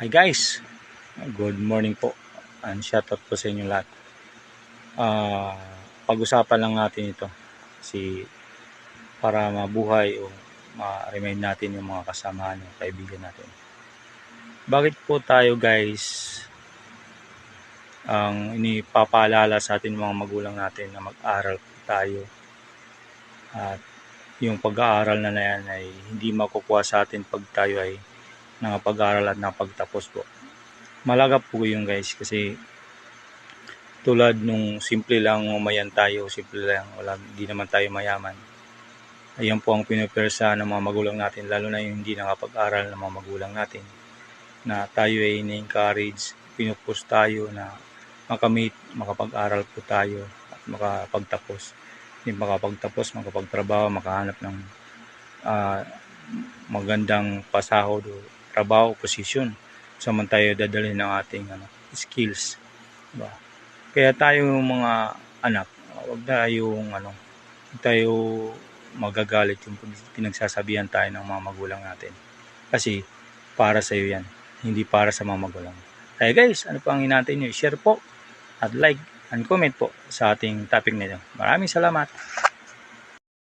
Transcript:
Hi guys, good morning po and shoutout po sa inyo lahat. Ah, pag-usapan lang natin ito si para mabuhay o ma-remind natin yung mga kasamahan yung kaibigan natin. Bakit po tayo guys ang inipapaalala sa atin mga magulang natin na mag-aral tayo at yung pag-aaral na na yan ay hindi makukuha sa atin pag tayo ay nakapag-aral at napagtapos po. Malaga po yun guys kasi tulad nung simple lang umayan tayo, simple lang, wala, hindi naman tayo mayaman. Ayan po ang pinupersa ng mga magulang natin, lalo na yung hindi nakapag-aral ng mga magulang natin. Na tayo ay in-encourage, pinupush tayo na makamit, makapag-aral po tayo at makapagtapos. Hindi makapagtapos, makapagtrabaho, makahanap ng ah, magandang pasahod o trabaho, posisyon. Saan tayo dadalhin ng ating ano, skills. Diba? Kaya tayo mga anak, wag tayong ano, tayo magagalit yung pinagsasabihan tayo ng mga magulang natin. Kasi para sa iyo yan, hindi para sa mga magulang. Kaya guys, ano pa ang hinantay nyo? Share po at like and comment po sa ating topic nito. Maraming salamat.